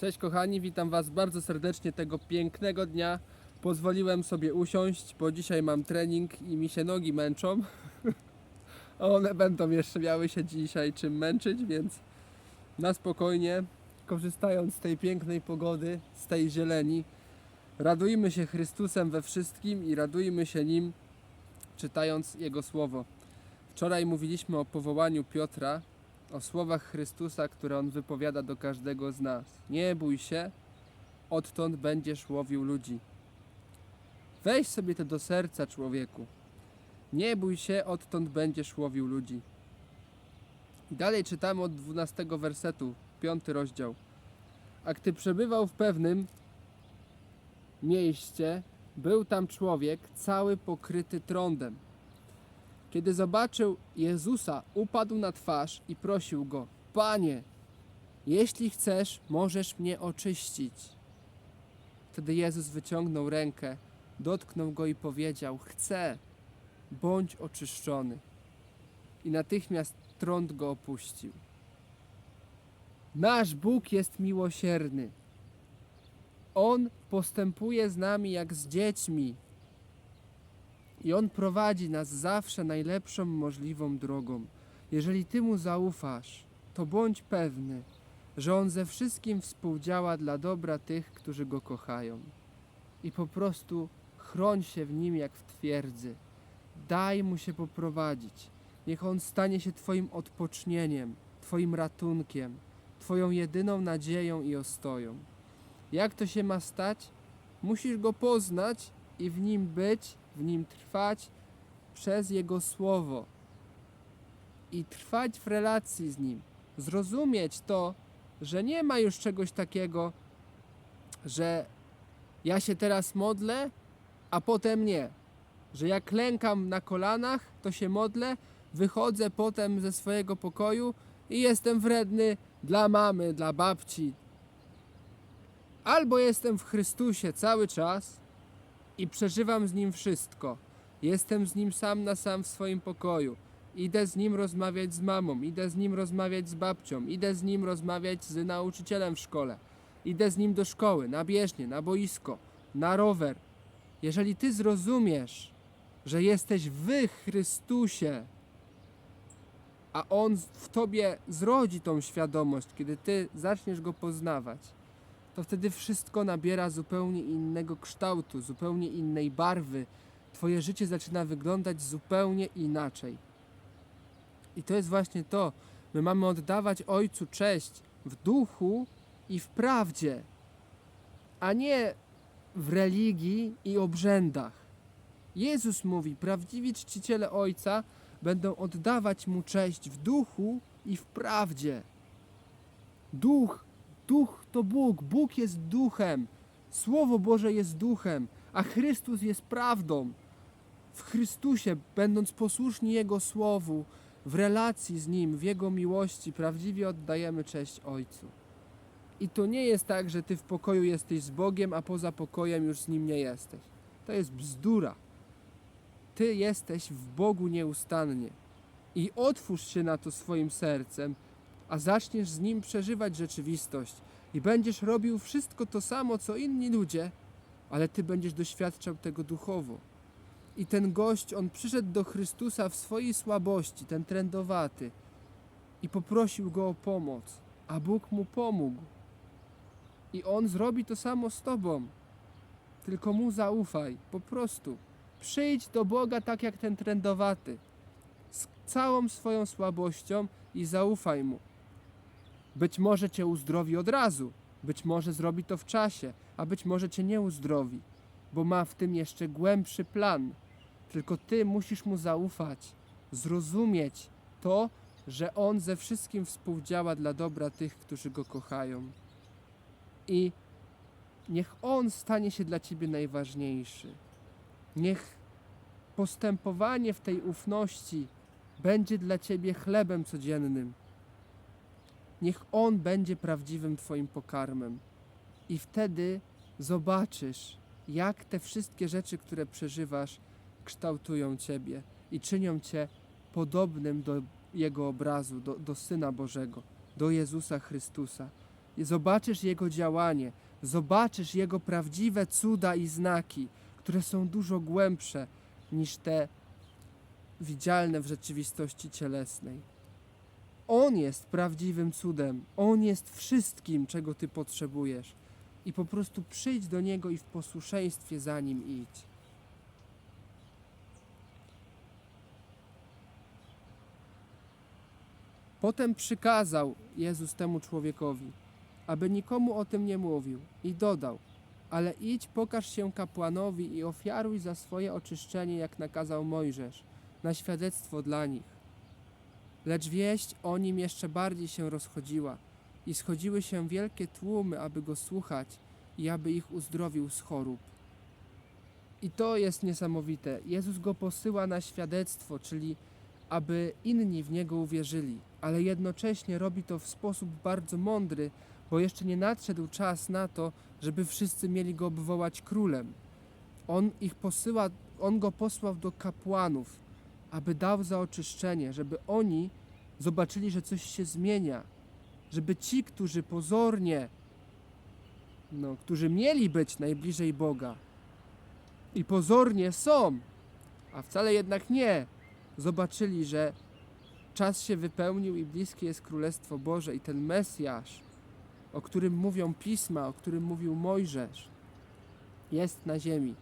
Cześć kochani, witam Was bardzo serdecznie tego pięknego dnia. Pozwoliłem sobie usiąść, bo dzisiaj mam trening i mi się nogi męczą. One będą jeszcze miały się dzisiaj czym męczyć, więc na spokojnie, korzystając z tej pięknej pogody, z tej zieleni, radujmy się Chrystusem we wszystkim i radujmy się Nim, czytając Jego Słowo. Wczoraj mówiliśmy o powołaniu Piotra, o słowach Chrystusa, które On wypowiada do każdego z nas. Nie bój się, odtąd będziesz łowił ludzi. Weź sobie to do serca, człowieku. Nie bój się, odtąd będziesz łowił ludzi. I dalej czytamy od 12 wersetu, piąty rozdział. A gdy przebywał w pewnym mieście, był tam człowiek cały pokryty trądem. Kiedy zobaczył Jezusa, upadł na twarz i prosił go: Panie, jeśli chcesz, możesz mnie oczyścić. Wtedy Jezus wyciągnął rękę, dotknął go i powiedział: Chcę, bądź oczyszczony. I natychmiast trąd go opuścił. Nasz Bóg jest miłosierny. On postępuje z nami jak z dziećmi. I On prowadzi nas zawsze najlepszą możliwą drogą. Jeżeli Ty Mu zaufasz, to bądź pewny, że On ze wszystkim współdziała dla dobra tych, którzy Go kochają. I po prostu chroń się w Nim jak w twierdzy. Daj Mu się poprowadzić. Niech On stanie się Twoim odpocznieniem, Twoim ratunkiem, Twoją jedyną nadzieją i ostoją. Jak to się ma stać? Musisz Go poznać i w Nim być, w Nim trwać przez Jego Słowo i trwać w relacji z Nim. Zrozumieć to, że nie ma już czegoś takiego, że ja się teraz modlę, a potem nie. Że jak klękam na kolanach, to się modlę, wychodzę potem ze swojego pokoju i jestem wredny dla mamy, dla babci. Albo jestem w Chrystusie cały czas, i przeżywam z nim wszystko. Jestem z nim sam na sam w swoim pokoju. Idę z nim rozmawiać z mamą, idę z nim rozmawiać z babcią, idę z nim rozmawiać z nauczycielem w szkole. Idę z nim do szkoły, na bieżnię, na boisko, na rower. Jeżeli ty zrozumiesz, że jesteś w Chrystusie, a on w tobie zrodzi tą świadomość, kiedy ty zaczniesz go poznawać, to wtedy wszystko nabiera zupełnie innego kształtu, zupełnie innej barwy. Twoje życie zaczyna wyglądać zupełnie inaczej. I to jest właśnie to. My mamy oddawać Ojcu cześć w duchu i w prawdzie, a nie w religii i obrzędach. Jezus mówi: Prawdziwi czciciele Ojca będą oddawać mu cześć w duchu i w prawdzie. Duch Duch to Bóg, Bóg jest duchem, Słowo Boże jest duchem, a Chrystus jest prawdą. W Chrystusie, będąc posłuszni Jego Słowu, w relacji z Nim, w Jego miłości, prawdziwie oddajemy cześć Ojcu. I to nie jest tak, że Ty w pokoju jesteś z Bogiem, a poza pokojem już z Nim nie jesteś. To jest bzdura. Ty jesteś w Bogu nieustannie. I otwórz się na to swoim sercem a zaczniesz z nim przeżywać rzeczywistość i będziesz robił wszystko to samo, co inni ludzie, ale ty będziesz doświadczał tego duchowo. I ten gość, on przyszedł do Chrystusa w swojej słabości, ten trędowaty, i poprosił go o pomoc, a Bóg mu pomógł. I on zrobi to samo z tobą. Tylko mu zaufaj, po prostu. Przyjdź do Boga tak jak ten trędowaty, z całą swoją słabością i zaufaj mu. Być może cię uzdrowi od razu, być może zrobi to w czasie, a być może cię nie uzdrowi, bo ma w tym jeszcze głębszy plan. Tylko ty musisz mu zaufać, zrozumieć to, że on ze wszystkim współdziała dla dobra tych, którzy go kochają. I niech on stanie się dla ciebie najważniejszy. Niech postępowanie w tej ufności będzie dla ciebie chlebem codziennym. Niech On będzie prawdziwym Twoim pokarmem. I wtedy zobaczysz, jak te wszystkie rzeczy, które przeżywasz, kształtują Ciebie i czynią Cię podobnym do Jego obrazu, do, do Syna Bożego, do Jezusa Chrystusa. zobaczysz Jego działanie, zobaczysz Jego prawdziwe cuda i znaki, które są dużo głębsze niż te widzialne w rzeczywistości cielesnej. On jest prawdziwym cudem, On jest wszystkim, czego Ty potrzebujesz. I po prostu przyjdź do Niego i w posłuszeństwie za Nim idź. Potem przykazał Jezus temu człowiekowi, aby nikomu o tym nie mówił, i dodał: Ale idź, pokaż się kapłanowi i ofiaruj za swoje oczyszczenie, jak nakazał Mojżesz, na świadectwo dla nich. Lecz wieść o nim jeszcze bardziej się rozchodziła, i schodziły się wielkie tłumy, aby go słuchać i aby ich uzdrowił z chorób. I to jest niesamowite. Jezus go posyła na świadectwo, czyli aby inni w niego uwierzyli, ale jednocześnie robi to w sposób bardzo mądry, bo jeszcze nie nadszedł czas na to, żeby wszyscy mieli go obwołać królem. On ich posyła, on go posłał do kapłanów, aby dał za oczyszczenie, żeby oni zobaczyli, że coś się zmienia, żeby ci, którzy pozornie, no, którzy mieli być najbliżej Boga i pozornie są, a wcale jednak nie, zobaczyli, że czas się wypełnił i bliskie jest Królestwo Boże i ten Mesjasz, o którym mówią pisma, o którym mówił Mojżesz, jest na ziemi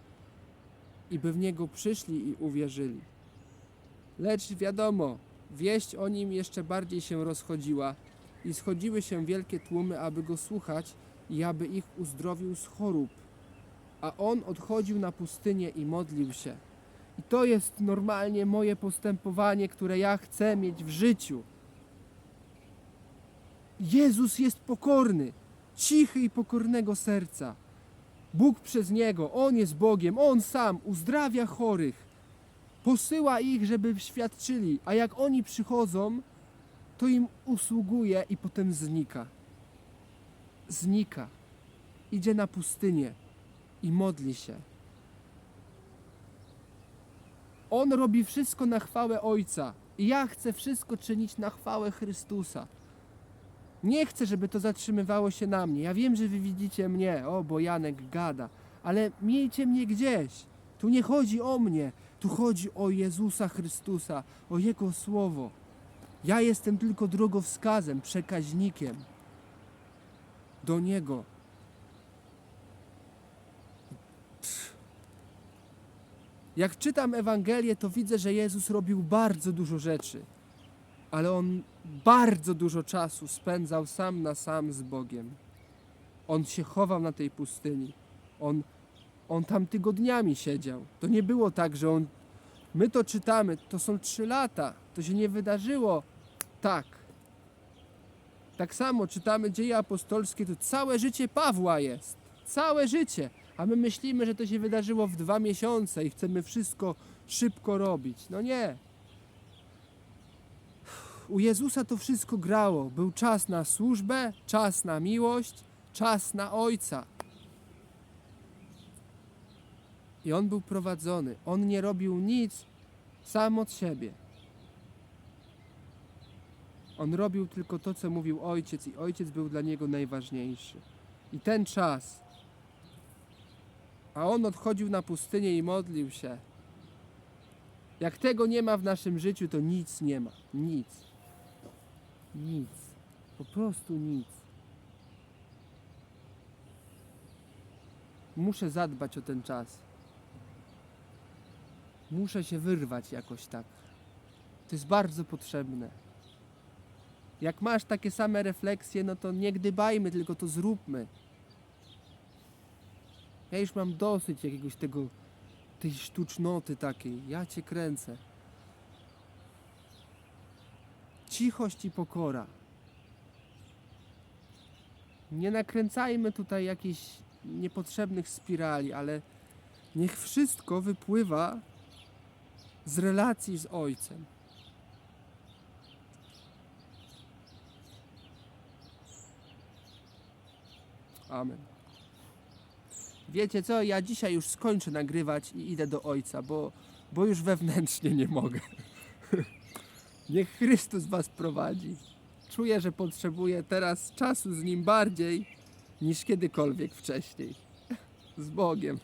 i by w niego przyszli i uwierzyli. Lecz wiadomo, wieść o nim jeszcze bardziej się rozchodziła i schodziły się wielkie tłumy, aby go słuchać i aby ich uzdrowił z chorób. A on odchodził na pustynię i modlił się. I to jest normalnie moje postępowanie, które ja chcę mieć w życiu. Jezus jest pokorny, cichy i pokornego serca. Bóg przez niego, on jest Bogiem, on sam uzdrawia chorych, posyła ich, żeby świadczyli, a jak oni przychodzą, to im usługuje i potem znika. Znika. Idzie na pustynię i modli się. On robi wszystko na chwałę Ojca. I ja chcę wszystko czynić na chwałę Chrystusa. Nie chcę, żeby to zatrzymywało się na mnie. Ja wiem, że wy widzicie mnie, o, bo Janek gada, ale miejcie mnie gdzieś. Tu nie chodzi o mnie, tu chodzi o Jezusa Chrystusa, o Jego Słowo. Ja jestem tylko drogowskazem, przekaźnikiem do Niego. Jak czytam Ewangelię, to widzę, że Jezus robił bardzo dużo rzeczy, ale On bardzo dużo czasu spędzał sam na sam z Bogiem. On się chował na tej pustyni. On, on tam tygodniami siedział. To nie było tak, że on. My to czytamy, to są trzy lata. To się nie wydarzyło tak. Tak samo czytamy dzieje apostolskie, to całe życie Pawła jest. Całe życie. A my myślimy, że to się wydarzyło w dwa miesiące i chcemy wszystko szybko robić. No nie. U Jezusa to wszystko grało. Był czas na służbę, czas na miłość, czas na Ojca. I on był prowadzony. On nie robił nic sam od siebie. On robił tylko to, co mówił ojciec, i ojciec był dla niego najważniejszy. I ten czas, a on odchodził na pustynię i modlił się. Jak tego nie ma w naszym życiu, to nic nie ma. Nic. Nic. Po prostu nic. Muszę zadbać o ten czas. Muszę się wyrwać jakoś tak. To jest bardzo potrzebne. Jak masz takie same refleksje, no to nie gdybajmy, tylko to zróbmy. Ja już mam dosyć jakiegoś tego, tej sztucznoty takiej. Ja cię kręcę. Cichość i pokora. Nie nakręcajmy tutaj jakichś niepotrzebnych spirali, ale niech wszystko wypływa z relacji z Ojcem. Amen. Wiecie co, ja dzisiaj już skończę nagrywać i idę do Ojca, bo, bo już wewnętrznie nie mogę. Niech Chrystus was prowadzi. czuję, że potrzebuję teraz czasu z nim bardziej niż kiedykolwiek wcześniej. Z Bogiem.